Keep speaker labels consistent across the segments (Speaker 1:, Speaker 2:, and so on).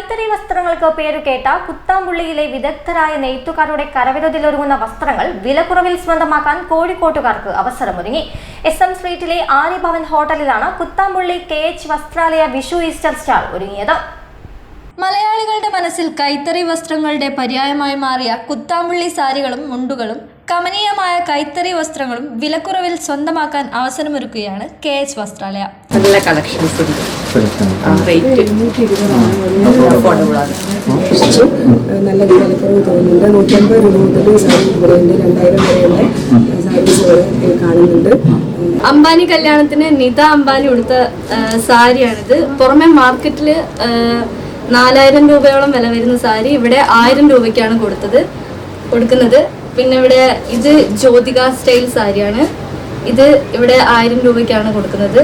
Speaker 1: കൈത്തറി വസ്ത്രങ്ങൾക്ക് പേരുകേട്ട കുത്താമ്പുള്ളിയിലെ വിദഗ്ധരായ നെയ്ത്തുകാരുടെ കരവിരുതിലൊരുങ്ങുന്ന വസ്ത്രങ്ങൾ വിലക്കുറവിൽ സ്വന്തമാക്കാൻ കോഴിക്കോട്ടുകാർക്ക് അവസരമൊരുങ്ങി. എസ് എം സ്ട്രീറ്റിലെ Arya Bhavan ഹോട്ടലിലാണ് Kuthampully K H Vasthralaya Vishu Easter stall ഒരുങ്ങിയത്.
Speaker 2: മലയാളികളുടെ മനസ്സിൽ കൈത്തറി വസ്ത്രങ്ങളുടെ പര്യായമായി മാറിയ കുത്താമ്പുള്ളി സാരികളും മുണ്ടുകളും കമനീയമായ കൈത്തറി വസ്ത്രങ്ങളും വിലക്കുറവിൽ സ്വന്തമാക്കാൻ അവസരമൊരുക്കുകയാണ് കെ എച്ച് വസ്ത്രാലയ.
Speaker 3: നല്ല കളക്ഷൻസ്
Speaker 4: നല്ല വിലക്കുറവ് തോന്നുന്നുണ്ട്. നൂറ്റമ്പത് രൂപ മുതൽ സാരി ഇവിടെയുണ്ട് രണ്ടായിരം വരെയുള്ള സാരീസുകൾ കാണുന്നുണ്ട്.
Speaker 2: അംബാനി കല്യാണത്തിന് നിത അംബാനി ഉടുത്ത സാരിയാണിത്. പുറമെ മാർക്കറ്റിൽ നാലായിരം രൂപയോളം വില വരുന്ന സാരി ഇവിടെ ആയിരം രൂപയ്ക്കാണ് കൊടുത്തത്. കൊടുക്കുന്നത്. പിന്നെ ഇവിടെ ഇത് ജ്യോതിക സ്റ്റൈൽ സാരിയാണ്. ഇത് ഇവിടെ ആയിരം രൂപയ്ക്കാണ് കൊടുക്കുന്നത്.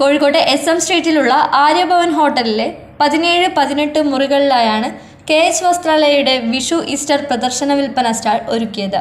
Speaker 2: കോഴിക്കോട്ടെ എസ് എം സ്ട്രീറ്റിലുള്ള ആര്യഭവൻ ഹോട്ടലിലെ പതിനേഴ് പതിനെട്ട് മുറികളിലായാണ് കെ എച്ച് വസ്ത്രാലയയുടെ വിഷു ഈസ്റ്റർ പ്രദർശന വിൽപ്പന സ്റ്റാൾ ഒരുക്കിയത്.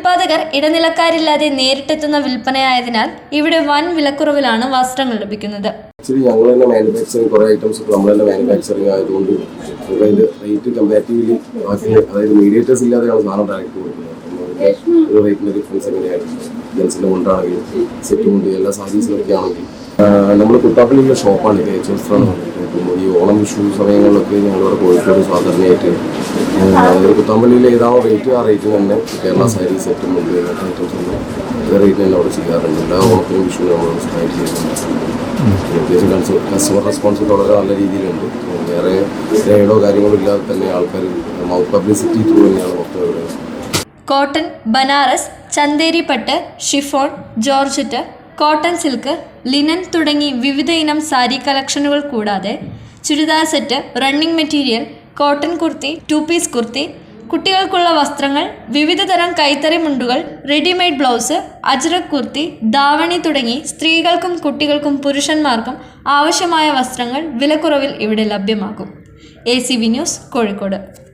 Speaker 2: ഉൽപാദകർ ഇടനിലക്കാരില്ലാതെ നേരിട്ടെത്തുന്ന വിൽപ്പനയായതിനാൽ ഇവിടെ വൻ വിലക്കുറവിലാണ് വസ്ത്രങ്ങൾ ലഭിക്കുന്നത്.
Speaker 5: ആക്ച്വലി ഞങ്ങൾ തന്നെ മാനുഫാക്ചറിങ് കുറേ ഐറ്റംസ് ഒക്കെ നമ്മൾ തന്നെ മാനുഫാക്ചറിങ് ആയതുകൊണ്ട് നമുക്ക് അതിന്റെ റേറ്റ് കമ്പാരിറ്റീവ്ലി ബാക്കി അതായത് മീഡിയേറ്റേഴ്സ് ഇല്ലാതെയാണ് സാധനം ഡയറക്റ്റ് കൊടുക്കുന്നത്. ഒരു റേറ്റിന്റെ ഡിഫറൻസ് എങ്ങനെയായിരുന്നു ജെൻസിന്റെ കൊണ്ടാണെങ്കിലും സെറ്റ് കൊണ്ട് എല്ലാ സാരീസിലൊക്കെ ആണെങ്കിൽ നമ്മൾ കുത്താപ്പള്ളിയിലെ ഷോപ്പാണ് ഇത് എച്ച് എസ് ഈ ഓണം വിഷു സമയങ്ങളിലൊക്കെ ഞങ്ങളിവിടെ കോഴിക്കോട് സാധാരണയായിട്ട് കുത്താമ്പള്ളിയിൽ ഏതാണോ റേറ്റ് ആ റേറ്റിന് തന്നെ കേരള സാരി സെറ്റും മുമ്പ് ഐറ്റംസ് ഒന്നും തന്നെ അവിടെ ചെയ്യാറുണ്ട്. എല്ലാ ഓണത്തിനും വിഷുവിനും നമ്മൾ സ്റ്റാർട്ട് ചെയ്യുന്നുണ്ട്. കസ്റ്റമർ റെസ്പോൺസ് വളരെ നല്ല രീതിയിലുണ്ട്. വേറെ സ്നേഹോ കാര്യങ്ങളോ ഇല്ലാതെ തന്നെ ആൾക്കാർ മൗത്ത് പബ്ലിസിറ്റി ത്രൂ തന്നെയാണ് മൊത്തം
Speaker 2: കോട്ടൺ ബനാറസ് ചന്തേരി പട്ട് chiffon georgette cotton silk linen തുടങ്ങി വിവിധ ഇനം സാരി കളക്ഷനുകൾ കൂടാതെ churidar set running material cotton kurti two piece kurti കുട്ടികൾക്കുള്ള വസ്ത്രങ്ങൾ വിവിധ തരം കൈത്തറി മുണ്ടുകൾ റെഡിമെയ്ഡ് ബ്ലൗസ് അജ്രക് കുർത്തി ദാവണി തുടങ്ങി സ്ത്രീകൾക്കും കുട്ടികൾക്കും പുരുഷന്മാർക്കും ആവശ്യമായ വസ്ത്രങ്ങൾ വിലക്കുറവിൽ ഇവിടെ ലഭ്യമാകും. A C V news Kozhikode.